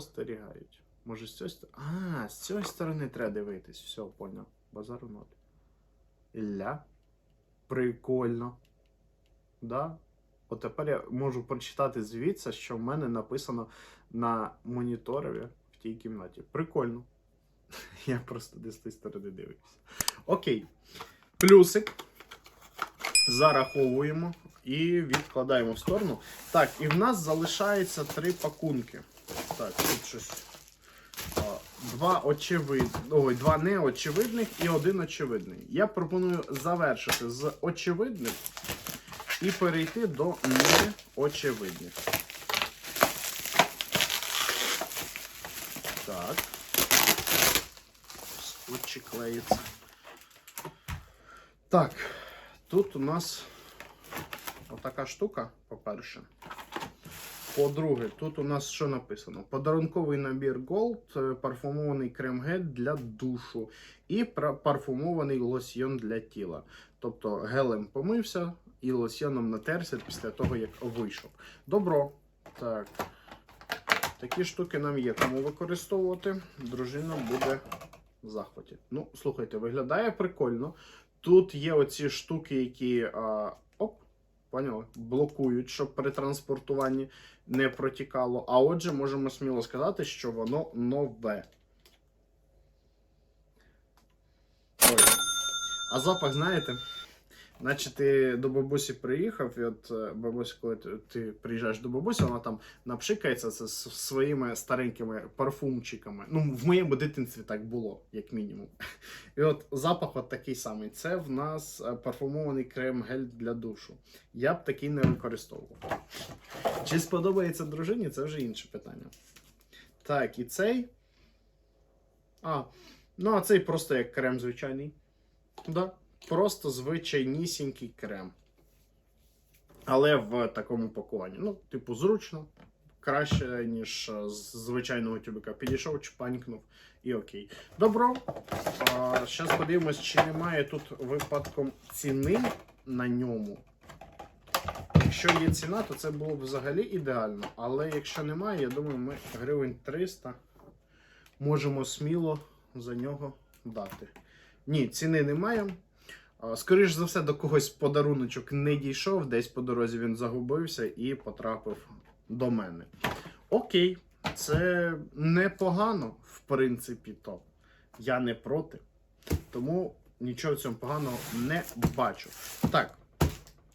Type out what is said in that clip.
спостерігають. Може, з цієї. А, з цієї сторони треба дивитись. Все, поняв. Базару ноль. Ілля. Прикольно. Да? От тепер я можу прочитати звідси, що в мене написано на моніторові в тій кімнаті. Прикольно. Я просто десь з тієї сторони дивився. Окей. Плюсик. Зараховуємо і відкладаємо в сторону. Так, і в нас залишається три пакунки. Так, тут щось. Два очевидних, ой, два неочевидних і один очевидний. Я пропоную завершити з очевидних і перейти до неочевидних. Так. Скотчик клеїться. Так, тут у нас отака штука, по-перше. По-друге, тут у нас що написано? Подарунковий набір Gold, е, парфумований крем-гель для душу і парфумований лосьйон для тіла. Тобто гелем помився і лосьйоном натерся після того, як вийшов. Добро. Так. Такі штуки нам є кому використовувати. Дружина буде в захваті. Ну, слухайте, виглядає прикольно. Тут є оці штуки, які а, оп, поняли, блокують, щоб при транспортуванні не протікало. А отже, можемо сміло сказати, що воно нове. Ой. А запах, знаєте? Наче ти до бабусі приїхав, і от е, бабуся, коли ти, ти приїжджаєш до бабусі, вона там напшикається це з своїми старенькими парфумчиками. Ну, в моєму дитинстві так було, як мінімум. І от запах от такий самий. Це в нас е, парфумований крем-гель для душу. Я б такий не використовував. Чи сподобається дружині, це вже інше питання. Так, і цей. А, ну а цей просто як крем звичайний. Да. Просто звичайнісінький крем. Але в такому пакуванні. Ну, типу, зручно. Краще, ніж е, з звичайного тюбика. Підійшов, чпанькнув і окей. Добро. Зараз подивимось, чи немає тут випадком ціни на ньому. Якщо є ціна, то це було б взагалі ідеально. Але якщо немає, я думаю, ми гривень 300 можемо сміло за нього дати. Ні, ціни немає. А, Скоріш за все, до когось подаруночок не дійшов, десь по дорозі він загубився і потрапив до мене. Окей, це непогано, в принципі, то. Я не проти. Тому нічого в цьому поганого не бачу. Так,